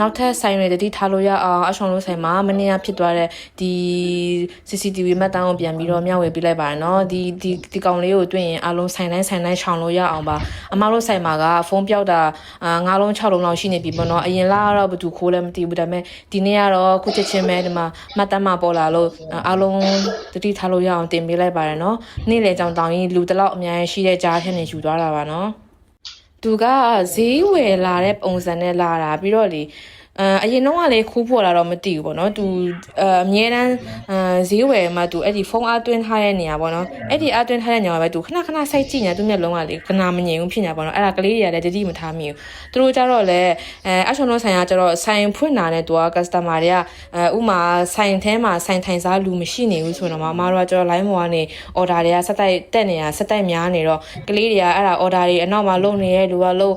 နောက်ထပ်ဆိုင်တွေတတိထားလို့ရအောင်အဆောင်လို့ဆိုင်မှာမနေ့ကဖြစ်သွားတဲ့ဒီ CCTV မှတ်တမ်းကိုပြန်ပြီးတော့မျှဝေပေးလိုက်ပါတယ်နော်ဒီဒီဒီကောင်လေးကိုတွေ့ရင်အလုံးဆိုင်တိုင်းဆိုင်တိုင်းရှောင်လို့ရအောင်ပါအမတို့ဆိုင်မှာကဖုန်းပြောက်တာအာ9လုံး6လုံးလောက်ရှိနေပြီပေါ့နော်အရင်လားကတော့ဘယ်သူခိုးလဲမသိဘူးဒါပေမဲ့ဒီနေ့ကတော့ခုချက်ချင်းပဲဒီမှာမှတ်တမ်းမှာပေါ်လာလို့အလုံးတတိထားလို့ရအောင်တင်ပေးလိုက်ပါတယ်နော်နေ့လေကြောင်တောင်ကြီးလူတစ်လောက်အများကြီးရှိတဲ့ကြားထဲနေယူသွားတာပါနော် သူကဈေးဝယ်လာတဲ့ပုံစံနဲ့လာတာပြီးတော့လေ အဲအရင်တော့ကလည်းခိုးဖို့လာတော့မသိဘူးပေါ့နော်သူအဲအမြဲတမ်းအဲဈေးဝယ်မှာသူအဲ့ဒီဖုန်းအားသွင်းထားတဲ့နေရာပေါ့နော်အဲ့ဒီအားသွင်းထားတဲ့နေရာမှာပဲသူခဏခဏစိုက်ကြည့်နေသူမျက်လုံးကလေခဏမငြိမ်ဘူးဖြစ်နေတာပေါ့နော်အဲ့ဒါကလေးတွေကလည်းတတိမထားမိဘူးသူတို့ကြတော့လေအဲအဆောင်လုံးဆိုင်ကကြတော့ဆိုင်ဖွင့်လာတဲ့သူက customer တွေကအဲဥမာဆိုင်ထဲမှာဆိုင်ထိုင်စားလူမရှိနေဘူးဆိုတော့မမတို့ကကြတော့ line ပေါ်ကနေ order တွေကစက်တိုက်တက်နေတာစက်တိုက်များနေတော့ကလေးတွေကအဲ့ဒါ order တွေအနောက်မှာလုံနေတဲ့လူကလုံ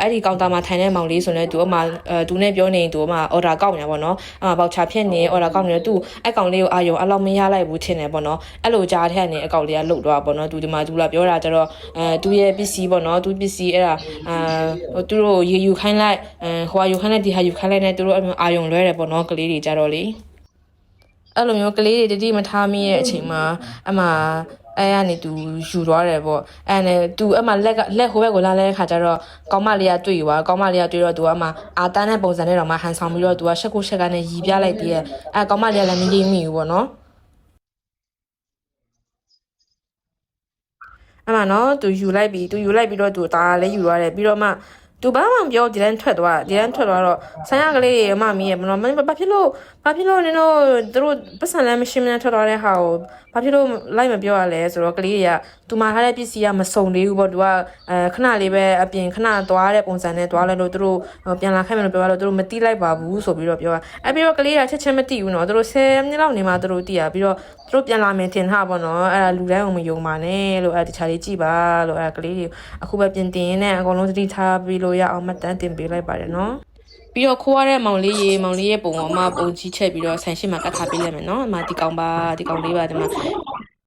အဲ့ဒီကောင်တာမှာထိုင်တဲ့မောင်လေးဆိုရင်သူအမှအဲသူနဲ့ပြောနေသူအမှ order ကောက်နေတာပေါ့နော်အမှပေါချဖြစ်နေ order ကောက်နေတော့သူအဲ့ကောင်လေးကိုအာယုံအဲ့လောက်မရလိုက်ဘူးထင်တယ်ပေါ့နော်အဲ့လိုကြားထက်နေအကောင်လေးကလုတ်တော့ပေါ့နော်သူဒီမှာသူလာပြောတာကြတော့အဲသူရဲ့ပစ္စည်းပေါ့နော်သူပစ္စည်းအဲ့ဒါအာသူတို့ရေယူခိုင်းလိုက်အဲဟိုယူခိုင်းလိုက်ဒီဟာယူခိုင်းလိုက်နဲ့သူတို့အာယုံလွဲတယ်ပေါ့နော်ကလေးတွေကြတော့လေအဲ့လိုမျိုးကလေးတွေတတိမထားမိရဲ့အချိန်မှာအမှ အဲကနေသူယူသွားတယ်ပေါ့အဲနဲ့သူအမှလက်ကလက်ဟိုဘက်ကိုလာလဲခါကျတော့ကောင်းမလေးကတွေ့ရွာကောင်းမလေးကတွေ့တော့သူကအမှအာတန်းတဲ့ပုံစံနဲ့တော့မှဟန်ဆောင်ပြီးတော့သူကရှက်ကိုရှက်ကနေရီပြလိုက်တည်းရဲ့အဲကောင်းမလေးကလည်းမငြိမ်မိဘူးပေါ့နော်အမှနော်သူယူလိုက်ပြီးသူယူလိုက်ပြီးတော့သူဒါလည်းယူသွားတယ်ပြီးတော့မှ သူဘာမှမပြောဒီလန်ထွက်သွားဒီလန်ထွက်သွားတော့ဆိုင်ရကလေးအမမီးရဲ့မနော်မဘာဖြစ်လို့ဘာဖြစ်လို့နင်တို့သူတို့ပတ်စံလည်းမရှင်းမနဲ့ထွက်သွားတဲ့ဟာကိုဘာဖြစ်လို့လိုက်မပြောရလဲဆိုတော့ကလေးတွေကသူမှထားတဲ့ပစ္စည်းကမစုံသေးဘူးပေါ့သူကအဲခဏလေးပဲအပြင်ခဏသွားတဲ့ပုံစံနဲ့သွားလဲလို့သူတို့ပြန်လာခိုင်းမယ်လို့ပြောရလို့သူတို့မတိလိုက်ပါဘူးဆိုပြီးတော့ပြောတာအဲပြီးတော့ကလေးကချက်ချင်းမတိဘူးနော်သူတို့10မိနစ်လောက်နေမှသူတို့တိရပြီးတော့သူ တို့ပြန်လာမယ်ထင်ထားပေါ့နော်အဲဒါလူတိုင်းအောင်မယုံပါနဲ့လို့အဲတခြားလေးကြည့်ပါလို့အဲကလေးတွေအခုပဲပြင်တင်နေအကုန်လုံးသတိထားပြီးလို့ရအောင်မှတ်တမ်းတင်ပေးလိုက်ပါတယ်နော်ပြီးတော့ခိုးရတဲ့မောင်လေးရေမောင်လေးရဲ့ပုံပေါ်မှာပုံကြီးချက်ပြီးတော့ဆိုင်ရှိမှာကတ်ထားပေးလိုက်မယ်နော်အမဒီကောင်ပါဒီကောင်လေးပါဒီမှာ